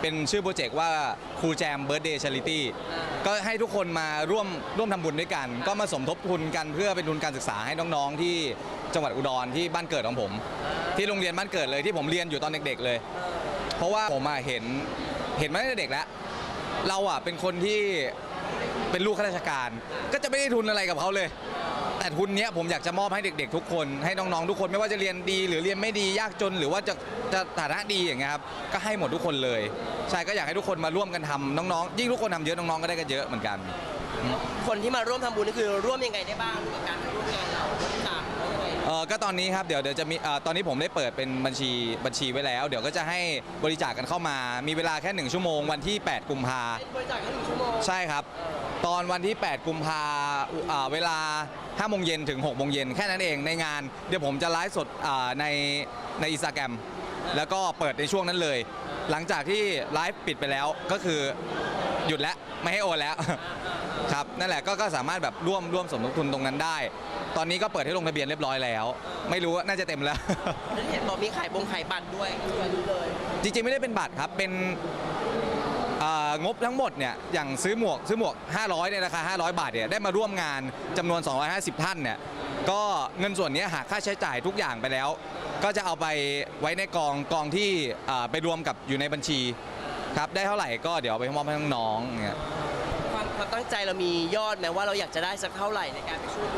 เป็นชื่อโปรเจกต์ว่าครูแจมเบิร์ดเดย์ชาริตี้ก็ให้ทุกคนมาร่วมร่วมทำบุญด้วยกัน ก็มาสมทบทุนกันเพื่อเป็นทุนการศึกษาให้น้องๆ ที่จังหวัดอุดรที่บ้านเกิดของผม ที่โรงเรียนบ้านเกิดเลยที่ผมเรียนอยู่ตอนเด็ก ๆ เลย เพราะว่าผมอะเห็นเห็นมาตั้งแต่เด็กแล้ว เราอะเป็นคนที่เป็นลูกข้าราชการ ก็จะไม่ได้ทุนอะไรกับเขาเลย แต่ทุนเนี้ยผมอยากจะมอบให้เด็ก ๆ ทุกคน ให้น้องๆทุกคนไม่ว่าจะเรียนดี หรือเรียนไม่ดียากจน หรือว่าจะจะฐานะดีอย่างเงี้ยครับก็ให้หมดทุกคนเลย ใช่ก็อยากให้ทุกคนมาร่วมกันทำน้องๆ ยิ่งทุกคนทำเยอะน้องๆก็ได้กันเยอะเหมือนกัน คนที่มาร่วมทำบุญนี่คือร่วมยังไงได้บ้างกับการร่วมงานเราบริจาคหรือว่ายังไงเออก็ตอนนี้ครับเดี๋ยวเดี๋ยวจะมีเอ่อตอนนี้ผมได้เปิดเป็นบัญชีบัญชีไว้แล้ว เดี๋ยวก็จะให้บริจาคกันเข้ามา มีเวลาแค่หนึ่งชั่วโมงวันที่ 8 กุมภาบริจาคแค่หนึ่งชั่วโมงใช่ครับ ตอนวันที่ 8 กุมภาอ่าเวลา5โมงเย็นถึง6โมงเย็นแค่นั้นเองในงาน เดี๋ยวผมจะไลฟ์สดอ่าในในอินสตาแกรมแล้วก็เปิดในช่วงนั้นเลย หลังจากที่ไลฟ์ปิดไปแล้วก็คือ หยุดแล้วไม่ให้โอนแล้ว ครับนั่นแหละก็ก็สามารถแบบร่วมร่วมสมทบทุนตรงนั้นได้ ตอนนี้ก็เปิดให้ลงทะเบียนเรียบร้อยแล้ว ไม่รู้ว่าน่าจะเต็มแล้ว แล้วเห็นบอกมีขายบงขายบัตรด้วยด้วยเลย จริงๆไม่ได้เป็นบัตรครับเป็นเอ่องบทั้งหมดเนี่ยอย่างซื้อหมวกซื้อหมวก 500ในราคา 500 บาทเนี่ยได้มาร่วมงานจำนวน 250 ท่านเนี่ยก็เงินส่วนเนี้ยหากค่าใช้จ่ายทุกอย่างไปแล้ว ก็จะเอาไปไว้ในกองกองที่เอ่อไปรวมกับอยู่ในบัญชี ครับได้เท่าไหร่ก็เดี๋ยวเอาไปมอบให้น้องๆเนี่ยความความตั้งใจเรามียอดไหมว่าเราอยากจะได้สักเท่าไหร่ในการไปช่วย